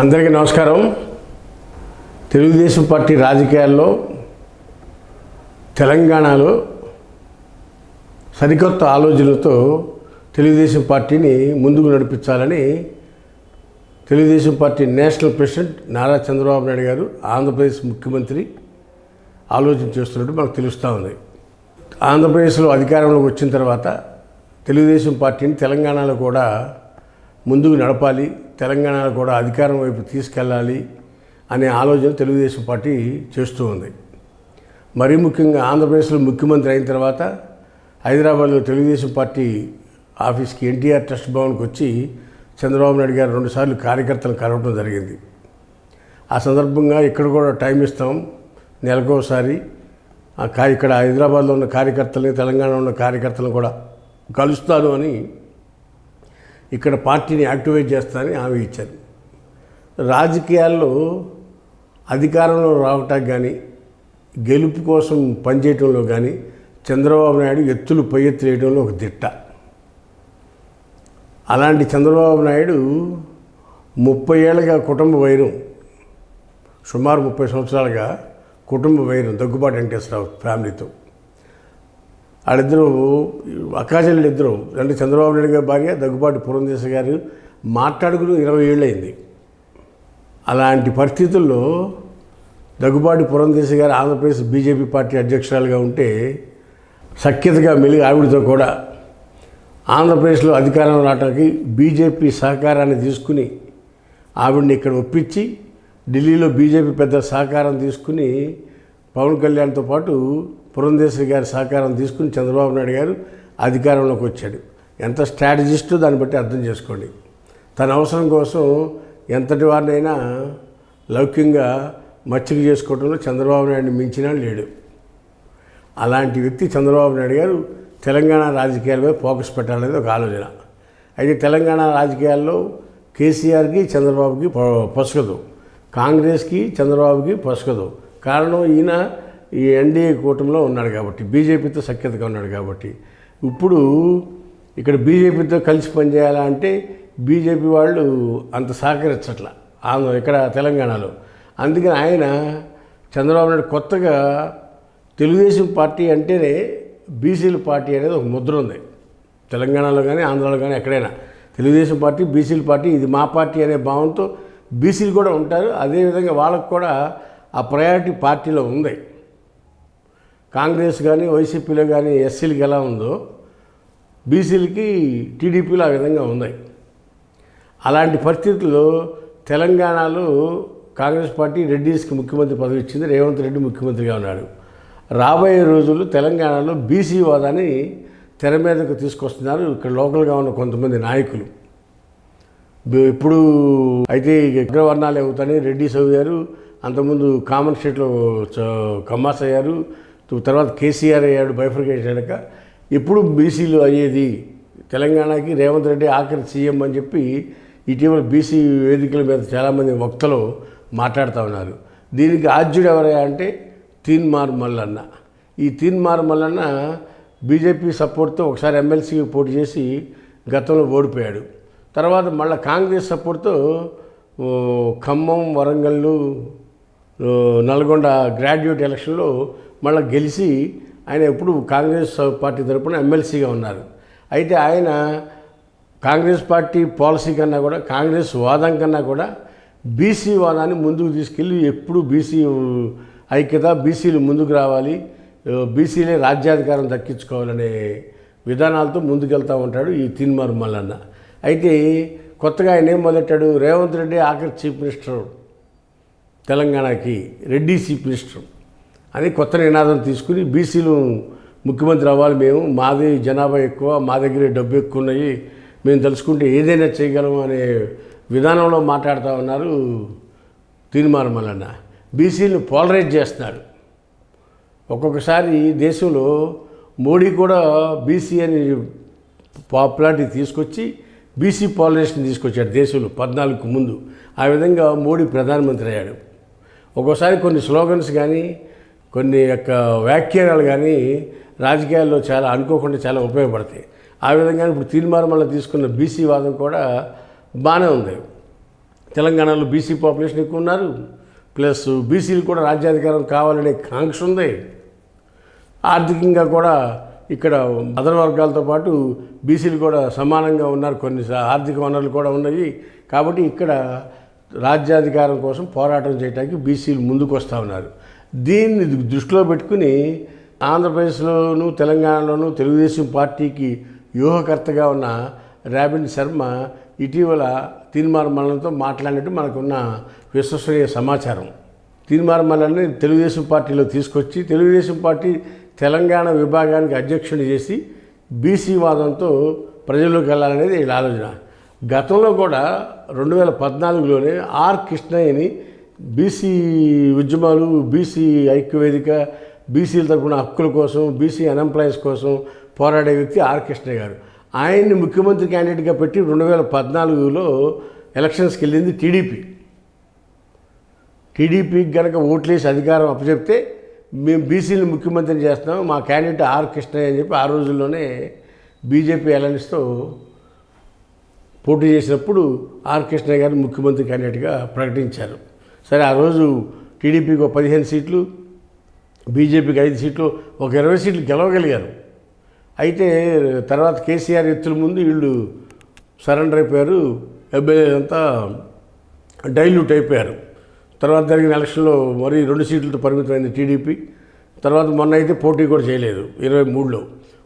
అందరికీ నమస్కారం. తెలుగుదేశం పార్టీ రాజకీయాల్లో తెలంగాణలో సరికొత్త ఆలోచనలతో తెలుగుదేశం పార్టీని ముందుకు నడిపించాలని Telugu Desam party national president Nara Chandrababu Naidu garu Andhra Pradesh ముఖ్యమంత్రి ఆలోచన చేస్తున్నట్టు మనకు తెలుస్తూ ఉంది. ఆంధ్రప్రదేశ్లో అధికారంలోకి వచ్చిన తర్వాత తెలుగుదేశం పార్టీని తెలంగాణలో కూడా ముందుకు నడపాలి తెలంగాణలో కూడా అధికారం వైపు తీసుకెళ్ళాలి అనే ఆలోచన తెలుగుదేశం పార్టీ చేస్తూ ఉంది. మరీ ముఖ్యంగా ఆంధ్రప్రదేశ్లో ముఖ్యమంత్రి అయిన తర్వాత హైదరాబాద్లో తెలుగుదేశం పార్టీ ఆఫీస్కి ఎన్టీఆర్ ట్రస్ట్ భవన్కి వచ్చి చంద్రబాబు నాయుడు గారు రెండుసార్లు కార్యకర్తలను కలవడం జరిగింది. ఆ సందర్భంగా ఇక్కడ కూడా టైం ఇస్తాం. నెలకోసారి కా ఇక్కడ హైదరాబాద్లో ఉన్న కార్యకర్తలని తెలంగాణలో ఉన్న కార్యకర్తలను కూడా కలుస్తాను అని ఇక్కడ పార్టీని యాక్టివేట్ చేస్తానని హామీ ఇచ్చారు. రాజకీయాల్లో అధికారంలో రావటానికి కానీ గెలుపు కోసం పనిచేయటంలో కానీ చంద్రబాబు నాయుడు ఎత్తులు పై ఎత్తులు వేయడంలో ఒక దిట్ట. అలాంటి చంద్రబాబు నాయుడు ముప్పై ఏళ్ళగా కుటుంబ వైరం సుమారు ముప్పై సంవత్సరాలుగా కుటుంబ వైరం దగ్గుబాటు వెంకటేశ్వరరావు ఫ్యామిలీతో. వాళ్ళిద్దరూ అక్కాచెల్లెలు ఇద్దరు అంటే చంద్రబాబు నాయుడు గారి భార్య దగ్గుబాటు పురంధేశ గారు మాట్లాడుకుని ఇరవై ఏళ్ళు అయింది అలాంటి పరిస్థితుల్లో దగ్గుబాటి పురంధేశ గారు ఆంధ్రప్రదేశ్ బీజేపీ పార్టీ అధ్యక్షురాలుగా ఉంటే సఖ్యతగా మెలిగి ఆవిడతో కూడా ఆంధ్రప్రదేశ్లో అధికారం రావడానికి బీజేపీ సహకారాన్ని తీసుకుని ఆవిడని ఇక్కడ ఒప్పించి ఢిల్లీలో బీజేపీ పెద్ద సహకారం తీసుకుని పవన్ కళ్యాణ్తో పాటు పురంధేశ్వరి గారి సహకారం తీసుకుని చంద్రబాబు నాయుడు గారు అధికారంలోకి వచ్చాడు. ఎంత స్ట్రాటజిస్టో దాన్ని బట్టి అర్థం చేసుకోండి. తన అవసరం కోసం ఎంతటి వారినైనా లౌక్యంగా మచ్చిక చేసుకోవడంలో చంద్రబాబు నాయుడిని మించిన లేడు. అలాంటి వ్యక్తి చంద్రబాబు నాయుడు గారు తెలంగాణ రాజకీయాలపై ఫోకస్ పెట్టాలనేది ఒక ఆలోచన. అయితే తెలంగాణ రాజకీయాల్లో కేసీఆర్కి చంద్రబాబుకి పొ- పొసగదు. కాంగ్రెస్కి చంద్రబాబుకి పొసగదు. కారణం ఈయన ఈ ఎన్డీఏ కూటమిలో ఉన్నాడు కాబట్టి బీజేపీతో సఖ్యతగా ఉన్నాడు కాబట్టి ఇప్పుడు ఇక్కడ బీజేపీతో కలిసి పనిచేయాలంటే బీజేపీ వాళ్ళు అంత సహకరించట్ల. ఆంధ్ర ఇక్కడ తెలంగాణలో. అందుకని ఆయన చంద్రబాబు నాయుడు కొత్తగా తెలుగుదేశం పార్టీ అంటేనే బీసీల పార్టీ అనేది ఒక ముద్ర ఉంది. తెలంగాణలో కానీ ఆంధ్రాలో కానీ ఎక్కడైనా. తెలుగుదేశం పార్టీ బీసీల పార్టీ ఇది మా పార్టీ అనే భావంతో బీసీలు కూడా ఉంటారు. అదేవిధంగా వాళ్ళకు కూడా ఆ ప్రయారిటీ పార్టీలో ఉంది. కాంగ్రెస్ కానీ వైసీపీలో కానీ ఎస్సీలకి ఎలా ఉందో బీసీలకి టీడీపీలో ఆ విధంగా ఉన్నాయి. అలాంటి పరిస్థితుల్లో తెలంగాణలో కాంగ్రెస్ పార్టీ రెడ్డిస్కి ముఖ్యమంత్రి పదవి ఇచ్చింది రేవంత్ రెడ్డి ముఖ్యమంత్రిగా ఉన్నాడు. రాబోయే రోజుల్లో తెలంగాణలో బీసీ వాదాన్ని తెర మీదకు తీసుకొస్తున్నారు ఇక్కడ లోకల్గా ఉన్న కొంతమంది నాయకులు. ఇప్పుడు అయితే అగ్రవర్ణాలు అవుతాయి రెడ్డిస్ అయ్యారు అంతకుముందు కామన్ స్టేట్లో చ- కమ్మాస్ అయ్యారు తర్వాత కేసీఆర్ అయ్యాడు బైఫర్కేషన్ అయ్యాక ఎప్పుడు బీసీలు అయ్యేది? తెలంగాణకి రేవంత్ రెడ్డి ఆఖరి సీఎం అని చెప్పి ఇటీవల బీసీ వేదికల మీద చాలామంది వక్తలు మాట్లాడుతూ ఉన్నారు. దీనికి ఆద్యుడు ఎవరయ్యా అంటే తీన్మార్ మల్లన్న. ఈ తీన్మార్ మల్లన్న బీజేపీ సపోర్ట్తో ఒకసారి ఎమ్మెల్సీకి పోటీ చేసి గతంలో ఓడిపోయాడు. తర్వాత మళ్ళీ కాంగ్రెస్ సపోర్ట్తో ఖమ్మం వరంగల్లు నల్గొండ గ్రాడ్యుయేట్ ఎలక్షన్లో మళ్ళీ గెలిచి ఆయన ఎప్పుడు కాంగ్రెస్ పార్టీ తరపున ఎమ్మెల్సీగా ఉన్నారు. అయితే ఆయన కాంగ్రెస్ పార్టీ పాలసీ కన్నా కూడా కాంగ్రెస్ వాదం కన్నా కూడా బీసీ వాదాన్ని ముందుకు తీసుకెళ్ళి ఎప్పుడు బీసీ ఐక్యత బీసీలు ముందుకు రావాలి బీసీలే రాజ్యాధికారం దక్కించుకోవాలనే విధానాలతో ముందుకెళ్తూ ఉంటాడు ఈ తిన్మారు మల్లన్న. అయితే కొత్తగా ఆయన ఏం మొదలెట్టాడు? రేవంత్ రెడ్డి ఆఖరి చీఫ్ మినిస్టర్ తెలంగాణకి రెడ్డి చీఫ్ మినిస్టర్. అని కొత్త నినాదం తీసుకుని బీసీలు ముఖ్యమంత్రి అవ్వాలి మేము. మాది జనాభా ఎక్కువ మా దగ్గర డబ్బు ఎక్కువ ఉన్నాయి మేము తెలుసుకుంటే ఏదైనా చేయగలం అనే విధానంలో మాట్లాడుతూ ఉన్నారు తీర్మానం మల్లన్న. బీసీలు పోలరైజ్ చేస్తున్నాడు ఒక్కొక్కసారి దేశంలో మోడీ కూడా బీసీ అని పాపులారిటీ తీసుకొచ్చి బీసీ పాలరేషన్ తీసుకొచ్చాడు దేశంలో పద్నాలుగుకు ముందు. ఆ విధంగా మోడీ ప్రధానమంత్రి అయ్యాడు. ఒక్కోసారి కొన్ని స్లోగన్స్ కానీ కొన్ని యొక్క వ్యాఖ్యానాలు కానీ రాజకీయాల్లో చాలా అనుకోకుండా చాలా ఉపయోగపడతాయి. ఆ విధంగా ఇప్పుడు తీర్మానం తీసుకున్న బీసీ వాదం కూడా బాగానే ఉంది. తెలంగాణలో బీసీ పాపులేషన్ ఎక్కువ ఉన్నారు. ప్లస్ బీసీలు కూడా రాజ్యాధికారం కావాలనే కాంక్ష ఉంది. ఆర్థికంగా కూడా ఇక్కడ అదర్ వర్గాలతో పాటు బీసీలు కూడా సమానంగా ఉన్నారు. కొన్ని సా- ఆర్థిక వనరులు కూడా ఉన్నాయి. కాబట్టి ఇక్కడ రాజ్యాధికారం కోసం పోరాటం చేయడానికి బీసీలు ముందుకు వస్తూ ఉన్నారు. దీన్ని దృష్టిలో పెట్టుకుని ఆంధ్రప్రదేశ్లోను తెలంగాణలోను తెలుగుదేశం పార్టీకి వ్యూహకర్తగా ఉన్న ర్యాబిన్ శర్మ ఇటీవల తీర్మాన మరణంతో మాట్లాడినట్టు మనకున్న విశ్వసనీయ సమాచారం. తీర్మానమల్లని తెలుగుదేశం పార్టీలో తీసుకొచ్చి తెలుగుదేశం పార్టీ తెలంగాణ విభాగానికి అధ్యక్షుని చేసి బీసీ వాదంతో ప్రజల్లోకి వెళ్ళాలనేది వీళ్ళ ఆలోచన. గతంలో కూడా రెండు వేల పద్నాలుగులోనే ఆర్ కృష్ణయ్యని బీసీ ఉద్యమాలు బీసీ ఐక్యవేదిక బీసీల తరపున హక్కుల కోసం బీసీ అన్ఎంప్లాయీస్ కోసం పోరాడే వ్యక్తి ఆర్ కృష్ణ గారు. ఆయన్ని ముఖ్యమంత్రి క్యాండిడేట్గా పెట్టి రెండు వేల పద్నాలుగులో ఎలక్షన్స్కి వెళ్ళింది టీడీపీ. టీడీపీకి కనుక ఓట్లేసి అధికారం అప్పచెప్తే మేము బీసీని ముఖ్యమంత్రిని చేస్తున్నాం మా క్యాండిడేట్ ఆర్ కృష్ణయ్య అని చెప్పి ఆ రోజుల్లోనే బీజేపీ అలయన్స్తో పోటీ చేసినప్పుడు ఆర్ కృష్ణయ్య గారిని ముఖ్యమంత్రి క్యాండిడేట్గా ప్రకటించారు. సరే ఆ రోజు టీడీపీకి ఒక పదిహేను సీట్లు బీజేపీకి ఐదు సీట్లు ఒక ఇరవై సీట్లు గెలవగలిగారు. అయితే తర్వాత కేసీఆర్ ఎత్తుల ముందు వీళ్ళు సరెండర్ అయిపోయారు ఎమ్మెల్యేలంతా డైల్యూట్ అయిపోయారు. తర్వాత జరిగిన ఎలక్షన్లో మరి రెండు సీట్లతో పరిమితమైంది టీడీపీ. తర్వాత మొన్న అయితే పోటీ కూడా చేయలేదు ఇరవై మూడులో.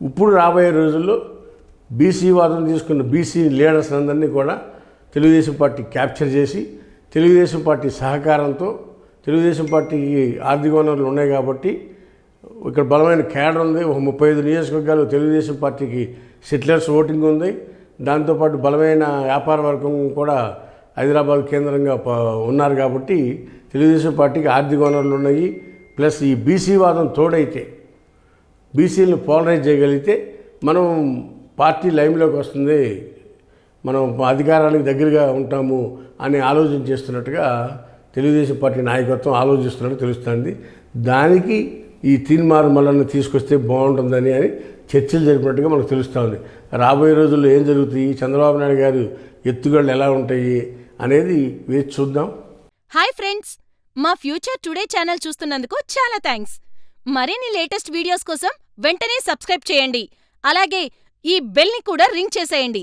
ఇప్పుడు రాబోయే రోజుల్లో బీసీ వాదం తీసుకున్న బీసీ లీడర్స్ అందరినీ కూడా తెలుగుదేశం పార్టీ క్యాప్చర్ చేసి తెలుగుదేశం పార్టీ సహకారంతో తెలుగుదేశం పార్టీకి ఆర్థిక వనరులు ఉన్నాయి కాబట్టి ఇక్కడ బలమైన కేడర్ ఉంది. ఒక ముప్పై ఐదు నియోజకవర్గాలు తెలుగుదేశం పార్టీకి సెటిలర్స్ ఓటింగ్ ఉంది. దాంతోపాటు బలమైన వ్యాపార వర్గం కూడా హైదరాబాద్ కేంద్రంగా ఉన్నారు కాబట్టి తెలుగుదేశం పార్టీకి ఆర్థిక వనరులు ఉన్నాయి. ప్లస్ ఈ బీసీ వాదం తోడైతే బీసీలను పోలరైజ్ చేయగలిగితే మనం పార్టీ లైన్లోకి వస్తుంది. మనం అధికారానికి దగ్గరగా ఉంటాము అని ఆలోచన చేస్తున్నట్టుగా తెలుగుదేశం పార్టీ నాయకత్వం ఆలోచిస్తున్నట్టు తెలుస్తుంది. దానికి ఈ తీర్మార్ మల్లನ್ನು తీసుకొస్తే బాగుంటుందని అని చర్చలు జరిపినట్టుగా మనకు తెలుస్తూ ఉంది రాబోయే రోజుల్లో ఏం జరుగుతాయి? చంద్రబాబు నాయుడు గారు ఎత్తుగళ్ళు ఎలా ఉంటాయి అనేది వేచి చూద్దాం. హాయ్ ఫ్రెండ్స్ మా ఫ్యూచర్ టుడే ఛానల్ చూస్తున్నందుకు చాలా థ్యాంక్స్ మరిన్ని లేటెస్ట్ వీడియోస్ కోసం వెంటనే సబ్స్క్రైబ్ చేయండి. అలాగే ఈ బెల్ని కూడా రింగ్ చేసేయండి.